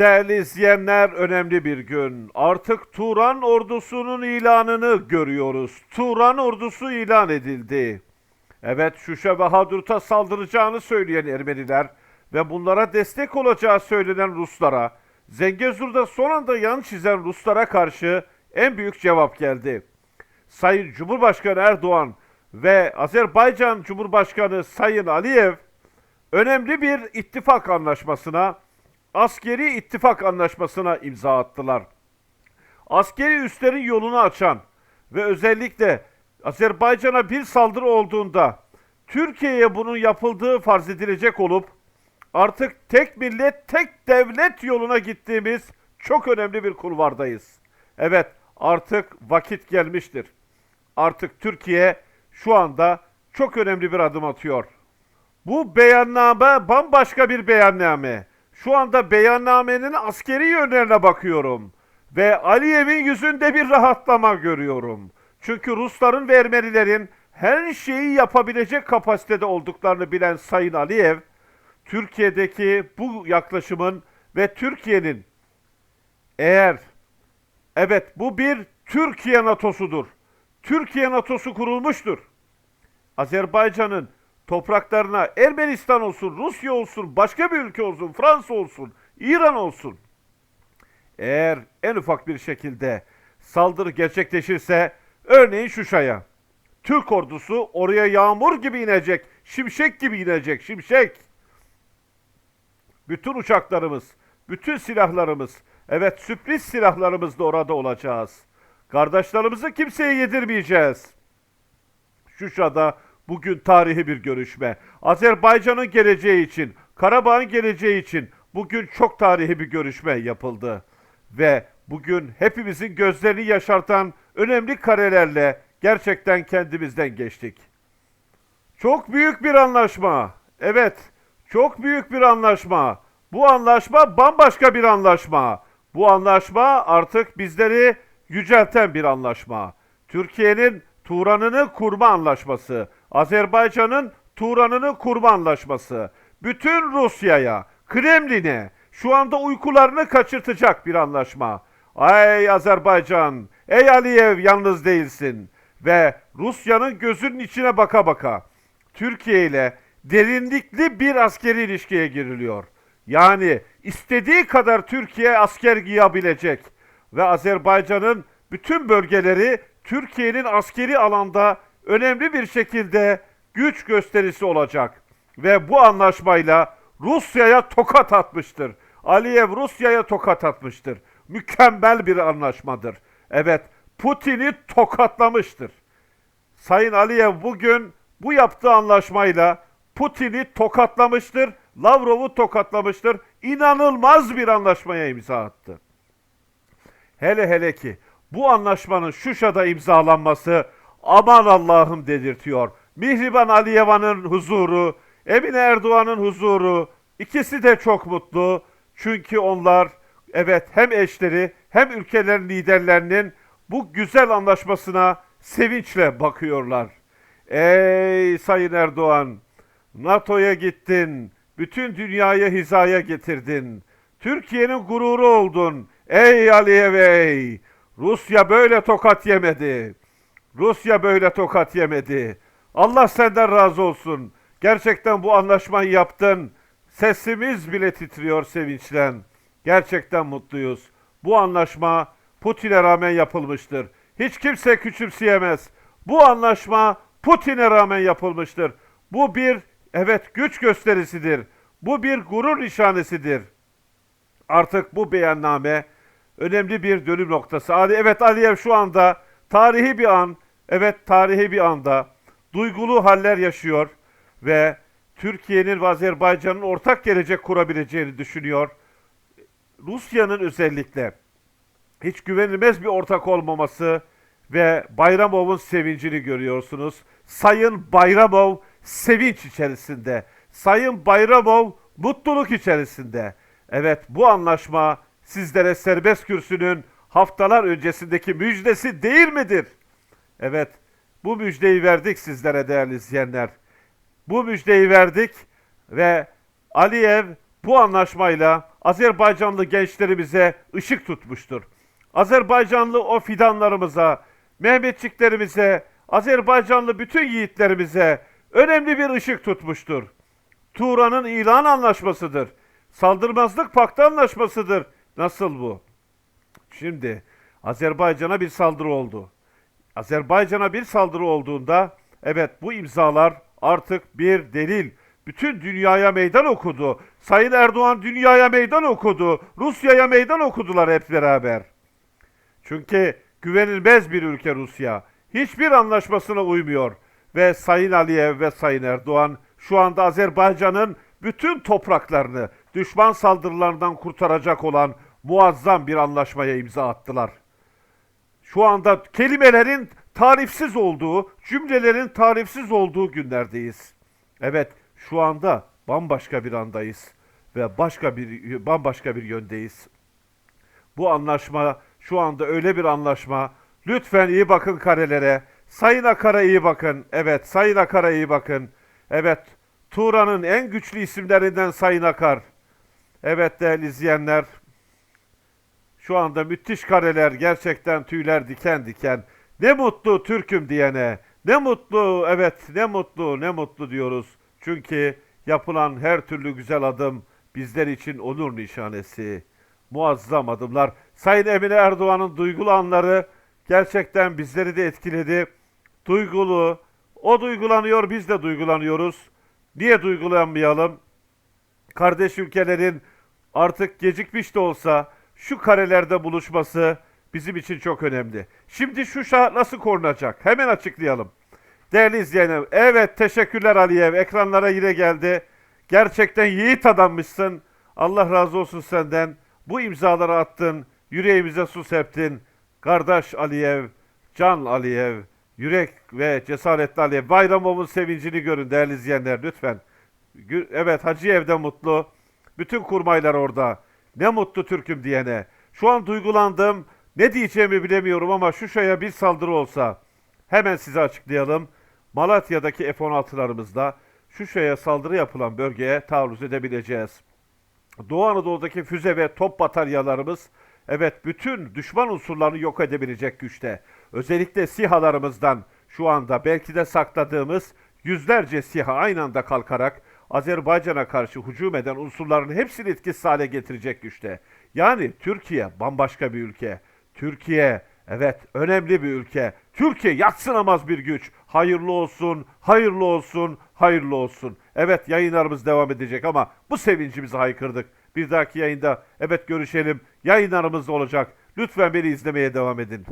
Değerli izleyenler önemli bir gün. Artık Turan ordusunun ilanını görüyoruz. Turan ordusu ilan edildi. Evet Şuşa ve Hadrut'a saldıracağını söyleyen Ermeniler ve bunlara destek olacağı söylenen Ruslara, Zengezur'da son anda yan çizen Ruslara karşı en büyük cevap geldi. Sayın Cumhurbaşkanı Erdoğan ve Azerbaycan Cumhurbaşkanı Sayın Aliyev önemli bir ittifak anlaşmasına, askeri ittifak anlaşmasına imza attılar. Askeri üslerin yolunu açan ve özellikle Azerbaycan'a bir saldırı olduğunda Türkiye'ye bunun yapıldığı farz edilecek olup artık tek millet, tek devlet yoluna gittiğimiz çok önemli bir kulvardayız. Evet, artık vakit gelmiştir. Artık Türkiye şu anda çok önemli bir adım atıyor. Bu beyanname bambaşka bir beyanname. Şu anda beyannamenin askeri yönlerine bakıyorum. Ve Aliyev'in yüzünde bir rahatlama görüyorum. Çünkü Rusların ve Ermenilerin her şeyi yapabilecek kapasitede olduklarını bilen Sayın Aliyev, Türkiye'deki bu yaklaşımın ve Türkiye'nin eğer evet bu bir Türkiye NATO'sudur. Türkiye NATO'su kurulmuştur. Azerbaycan'ın topraklarına Ermenistan olsun, Rusya olsun, başka bir ülke olsun, Fransa olsun, İran olsun. Eğer en ufak bir şekilde saldırı gerçekleşirse, örneğin Şuşa'ya, Türk ordusu oraya yağmur gibi inecek, şimşek gibi inecek, şimşek. Bütün uçaklarımız, bütün silahlarımız, evet sürpriz silahlarımız da orada olacağız. Kardeşlerimizi kimseye yedirmeyeceğiz. Şuşa'da bugün tarihi bir görüşme. Azerbaycan'ın geleceği için, Karabağ'ın geleceği için bugün çok tarihi bir görüşme yapıldı. Ve bugün hepimizin gözlerini yaşartan önemli karelerle gerçekten kendimizden geçtik. Çok büyük bir anlaşma. Evet, çok büyük bir anlaşma. Bu anlaşma bambaşka bir anlaşma. Bu anlaşma artık bizleri yücelten bir anlaşma. Türkiye'nin Turan'ını kurma anlaşması. Azerbaycan'ın Turan'ını kurma anlaşması. Bütün Rusya'ya, Kremlin'e şu anda uykularını kaçırtacak bir anlaşma. Ay Azerbaycan, ey Aliyev yalnız değilsin. Ve Rusya'nın gözünün içine baka baka Türkiye ile derinlikli bir askeri ilişkiye giriliyor. Yani istediği kadar Türkiye asker giyabilecek ve Azerbaycan'ın bütün bölgeleri Türkiye'nin askeri alanda önemli bir şekilde güç gösterisi olacak. Ve bu anlaşmayla Rusya'ya tokat atmıştır. Aliyev Rusya'ya tokat atmıştır. Mükemmel bir anlaşmadır. Evet, Putin'i tokatlamıştır. Sayın Aliyev bugün bu yaptığı anlaşmayla Putin'i tokatlamıştır, Lavrov'u tokatlamıştır. İnanılmaz bir anlaşmaya imza attı. Hele hele ki bu anlaşmanın Şuşa'da imzalanması aman Allah'ım dedirtiyor. Mihriban Aliyeva'nın huzuru, Emine Erdoğan'ın huzuru ikisi de çok mutlu. Çünkü onlar evet hem eşleri hem ülkelerin liderlerinin bu güzel anlaşmasına sevinçle bakıyorlar. Ey Sayın Erdoğan, NATO'ya gittin, bütün dünyayı hizaya getirdin. Türkiye'nin gururu oldun. Ey Aliyev ey! Rusya böyle tokat yemedi. Rusya böyle tokat yemedi. Allah senden razı olsun. Gerçekten bu anlaşmayı yaptın. Sesimiz bile titriyor sevinçten. Gerçekten mutluyuz. Bu anlaşma Putin'e rağmen yapılmıştır. Hiç kimse küçümseyemez. Bu anlaşma Putin'e rağmen yapılmıştır. Bu bir evet güç gösterisidir. Bu bir gurur nişanesidir. Artık bu beyanname önemli bir dönüm noktası. Ali, evet Aliyev şu anda tarihi bir an, evet tarihi bir anda duygulu haller yaşıyor ve Türkiye'nin ve Azerbaycan'ın ortak gelecek kurabileceğini düşünüyor. Rusya'nın özellikle hiç güvenilmez bir ortak olmaması ve Bayramov'un sevincini görüyorsunuz. Sayın Bayramov sevinç içerisinde. Sayın Bayramov mutluluk içerisinde. Evet bu anlaşma sizlere serbest kürsünün haftalar öncesindeki müjdesi değil midir? Evet bu müjdeyi verdik sizlere değerli izleyenler. Bu müjdeyi verdik ve Aliyev bu anlaşmayla Azerbaycanlı gençlerimize ışık tutmuştur. Azerbaycanlı o fidanlarımıza, Mehmetçiklerimize, Azerbaycanlı bütün yiğitlerimize önemli bir ışık tutmuştur. Turan'ın ilan anlaşmasıdır. Saldırmazlık paktı anlaşmasıdır. Nasıl bu? Şimdi Azerbaycan'a bir saldırı oldu. Azerbaycan'a bir saldırı olduğunda evet bu imzalar artık bir delil. Bütün dünyaya meydan okudu. Sayın Erdoğan dünyaya meydan okudu. Rusya'ya meydan okudular hep beraber. Çünkü güvenilmez bir ülke Rusya. Hiçbir anlaşmasına uymuyor. Ve Sayın Aliyev ve Sayın Erdoğan şu anda Azerbaycan'ın bütün topraklarını düşman saldırılarından kurtaracak olan muazzam bir anlaşmaya imza attılar. Şu anda kelimelerin tarifsiz olduğu, cümlelerin tarifsiz olduğu günlerdeyiz. Evet, şu anda bambaşka bir andayız ve başka bir bambaşka bir yöndeyiz. Bu anlaşma şu anda öyle bir anlaşma. Lütfen iyi bakın karelere. Sayın Akar'a iyi bakın. Evet, Sayın Akar'a iyi bakın. Evet, Turan'ın en güçlü isimlerinden Sayın Akar. Evet değerli izleyenler, şu anda müthiş kareler, gerçekten tüyler diken diken. Ne mutlu Türk'üm diyene. Ne mutlu, evet ne mutlu, ne mutlu diyoruz. Çünkü yapılan her türlü güzel adım bizler için onur nişanesi. Muazzam adımlar. Sayın Emine Erdoğan'ın duygulu anları gerçekten bizleri de etkiledi. Duygulu, o duygulanıyor, biz de duygulanıyoruz. Niye duygulanmayalım? kardeş ülkelerin artık gecikmiş de olsa şu karelerde buluşması bizim için çok önemli. Şimdi şu şah nasıl korunacak? Hemen açıklayalım. Değerli izleyenler, evet teşekkürler Aliyev. Ekranlara yine geldi. Gerçekten yiğit adammışsın. Allah razı olsun senden. Bu imzaları attın. Yüreğimize su septin. Kardeş Aliyev, Can Aliyev, yürek ve cesaretli Aliyev. Bayramımın sevincini görün değerli izleyenler lütfen. Evet Hacı evde mutlu. Bütün kurmaylar orada. Ne mutlu Türk'üm diyene. Şu an duygulandım. Ne diyeceğimi bilemiyorum ama şu şaya bir saldırı olsa. Hemen size açıklayalım. Malatya'daki F-16'larımızla şu şaya saldırı yapılan bölgeye taarruz edebileceğiz. Doğu Anadolu'daki füze ve top bataryalarımız evet bütün düşman unsurlarını yok edebilecek güçte. Özellikle SİHA'larımızdan şu anda belki de sakladığımız yüzlerce SİHA aynı anda kalkarak Azerbaycan'a karşı hücum eden unsurların hepsini etkisiz hale getirecek güçte. Yani Türkiye bambaşka bir ülke. Türkiye evet önemli bir ülke. Türkiye yatsınamaz bir güç. Hayırlı olsun, hayırlı olsun, hayırlı olsun. Evet yayınlarımız devam edecek ama bu sevincimizi haykırdık. Bir dahaki yayında evet görüşelim. Yayınlarımız olacak. Lütfen beni izlemeye devam edin.